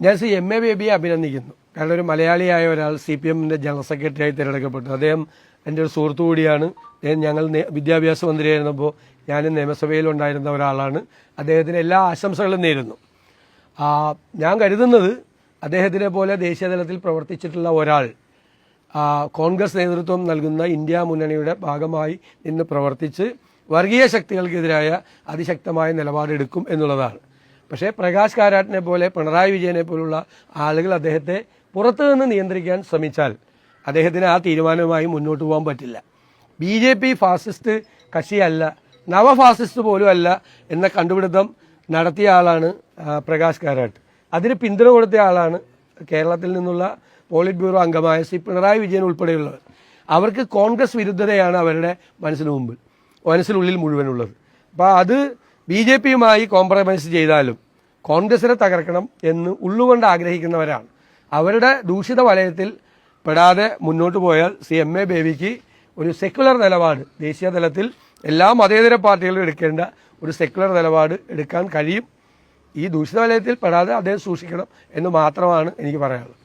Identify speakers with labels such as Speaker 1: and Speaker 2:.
Speaker 1: ഞാൻ C M A ബേബിയെ അഭിനന്ദിക്കുന്നു. കാരണം ഒരു മലയാളിയായ ഒരാൾ സി പി എമ്മിന്റെ ജനറൽ സെക്രട്ടറി ആയി തിരഞ്ഞെടുക്കപ്പെട്ടു. അദ്ദേഹം എന്റെ ഒരു സുഹൃത്തു കൂടിയാണ്. അദ്ദേഹം ഞങ്ങൾ വിദ്യാഭ്യാസ മന്ത്രിയായിരുന്നപ്പോൾ ഞാൻ നിയമസഭയിൽ ഉണ്ടായിരുന്ന ഒരാളാണ്. അദ്ദേഹത്തിന് എല്ലാ ആശംസകളും നേരുന്നു. ഞാൻ കരുതുന്നത് അദ്ദേഹത്തിനെ പോലെ ദേശീയതലത്തിൽ പ്രവർത്തിച്ചിട്ടുള്ള ഒരാൾ കോൺഗ്രസ് നേതൃത്വം നൽകുന്ന ഇന്ത്യ മുന്നണിയുടെ ഭാഗമായി നിന്ന് പ്രവർത്തിച്ച് വർഗീയ ശക്തികൾക്കെതിരായ അതിശക്തമായ നിലപാടെടുക്കും എന്നുള്ളതാണ്. പക്ഷേ പ്രകാശ് കാരാട്ടിനെ പോലെ പിണറായി വിജയനെ പോലുള്ള ആളുകൾ അദ്ദേഹത്തെ പുറത്തു നിന്ന് നിയന്ത്രിക്കാൻ ശ്രമിച്ചാൽ അദ്ദേഹത്തിന് ആ തീരുമാനവുമായി മുന്നോട്ട് പോകാൻ പറ്റില്ല. ബി ജെ പി ഫാസിസ്റ്റ് കക്ഷിയല്ല നവഫാസിസ്റ്റ് പോലും അല്ല എന്ന കണ്ടുപിടുത്തം നടത്തിയ ആളാണ് പ്രകാശ് കാരാട്ട്. അതിന് പിന്തുണ കൊടുത്ത ആളാണ് കേരളത്തിൽ നിന്നുള്ള പോളിറ്റ് ബ്യൂറോ അംഗമായ സി പിണറായി വിജയൻ ഉൾപ്പെടെയുള്ളവർ. അവർക്ക് കോൺഗ്രസ് വിരുദ്ധതയാണ് അവരുടെ മനസ്സിന് മുമ്പിൽ മനസ്സിനുള്ളിൽ മുഴുവനുള്ളത്. അപ്പോൾ അത് ബി ജെ പിയുമായി കോംപ്രമൈസ് ചെയ്താലും കോൺഗ്രസിനെ തകർക്കണം എന്ന് ഉള്ളുകൊണ്ട് ആഗ്രഹിക്കുന്നവരാണ്. അവരുടെ ദൂഷിത വലയത്തിൽ പെടാതെ മുന്നോട്ട് പോയാൽ സി എം എ ബേബിക്ക് ഒരു സെക്യുലർ നിലപാട് ദേശീയ തലത്തിൽ എല്ലാ മതേതര പാർട്ടികളും എടുക്കേണ്ട ഒരു സെക്യുലർ നിലപാട് എടുക്കാൻ കഴിയും. ഈ ദൂഷിത വലയത്തിൽ പെടാതെ അദ്ദേഹം സൂക്ഷിക്കണം എന്ന് മാത്രമാണ് എനിക്ക് പറയാനുള്ളത്.